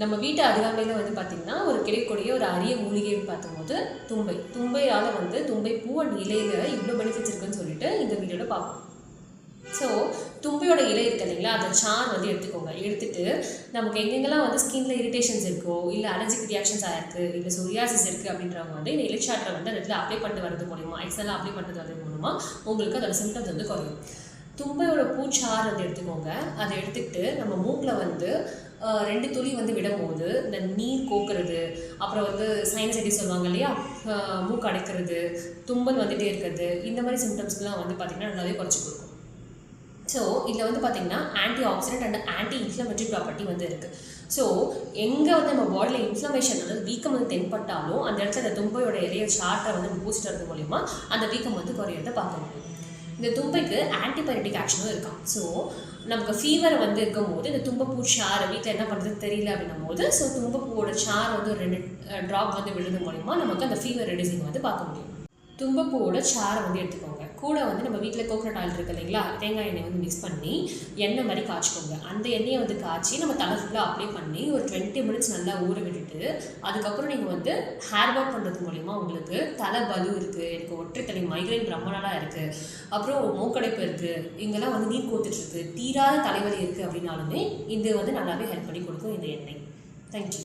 நம்ம வீட்டு அருகாமையில் வந்து பார்த்திங்கன்னா ஒரு கிடைக்கக்கூடிய ஒரு அரிய மூலிகைன்னு பார்த்தும்போது தும்பை. தும்பையால் வந்து தும்பை பூ அண்ட் இலையில இவ்வளோ பெனிஃபிட்ஸ் இருக்குன்னு சொல்லிட்டு இந்த வீடியோவில் பார்ப்போம். ஸோ தும்பையோட இலை இருக்கு இல்லைங்களா? அந்த சார் வந்து எடுத்துக்கோங்க. எடுத்துட்டு நமக்கு எங்கெங்கெல்லாம் வந்து ஸ்கின்ல இரிட்டேஷன்ஸ் இருக்கோ இல்லை அலர்ஜிக் ரியாக்ஷன்ஸ் ஆயிருக்கு இல்லை சொரியாசிஸ் இருக்குது அப்படின்றவங்க வந்து இந்த இலைச்சாற்றை வந்து அந்த இடத்துல அப்ளை பண்ணிட்டு வரது மூலியமா எக்ஸெல்லாம் அப்ளை பண்ணுறது வரது மூலமா உங்களுக்கு அதோட சிம்டம்ஸ் வந்து குறையும். தும்பையோட பூச்சாறு வந்து எடுத்துக்கோங்க. அதை எடுத்துக்கிட்டு நம்ம மூக்கில் வந்து ரெண்டு துளி வந்து விடும்போது இந்த நீர் கோக்குறது அப்புறம் வந்து சைனசைட்டிஸ் சொல்லுவாங்க இல்லையா? மூக்கு அடைக்கிறது தும்பல் வந்துகிட்டே இருக்கிறது இந்த மாதிரி சிம்டம்ஸ்லாம் வந்து பார்த்திங்கன்னா நல்லாவே குறைச்சி கொடுக்கும். ஸோ இதில் வந்து பார்த்திங்கன்னா anti oxidant and anti inflammatory property வந்து இருக்குது ஸோ எங்கே வந்து நம்ம பாடியில் இன்ஃப்ளமேஷன் அதாவது வீக்கம் வந்து தென்பட்டாலும் அந்த இடத்துல அந்த தும்பையோட இலைய சார்ட்டை வந்து பூஸ்ட் வரது மூலிமா அந்த வீக்கம் வந்து குறையிறத பார்க்க முடியும். இந்த தும்பைக்கு ஆன்டிபயோட்டிக் ஆக்ஷனும் இருக்கான் ஸோ நமக்கு ஃபீவர் வந்து இருக்கும்போது இந்த தும்பப்பூ சாறு வீட்டில் என்ன பண்ணுறது தெரியல அப்படின்னும் போது ஸோ தும்பப்பூவோட சார் வந்து ஒரு ரெண்டு ட்ராப் வந்து விழுது மூலிமா நமக்கு அந்த ஃபீவர் ரெடியூசிங் வந்து பார்க்க முடியும். தும்பப்பூவோட சாரை வந்து எடுத்துக்கோங்க. கூட வந்து நம்ம வீட்டில் கோகனட் ஆயில் இருக்கு இல்லைங்களா? தேங்காய் எண்ணெய் வந்து மிக்ஸ் பண்ணி எண்ணெய் மாதிரி காய்ச்சிக்கோங்க. அந்த எண்ணெயை வந்து காய்ச்சி நம்ம தலை ஃபுல்லாக அப்ளை பண்ணி ஒரு டுவெண்ட்டி மினிட்ஸ் நல்லா ஊற விட்டுட்டு அதுக்கப்புறம் நீங்கள் வந்து ஹேர் வாக் பண்ணுறது மூலிமா உங்களுக்கு தலை பலு இருக்குது எனக்கு ஒற்றைத்தலை மைக்ரைன் ரொம்ப நாளாக இருக்குது அப்புறம் மூக்கடைப்பு இருக்குது இங்கெல்லாம் வந்து நீர் கோத்துட்ருக்கு தீராத தலைவலி இருக்குது அப்படின்னாலுமே இது வந்து நல்லாவே ஹெல்ப் பண்ணி கொடுக்கும் இந்த எண்ணெய். தேங்க்யூ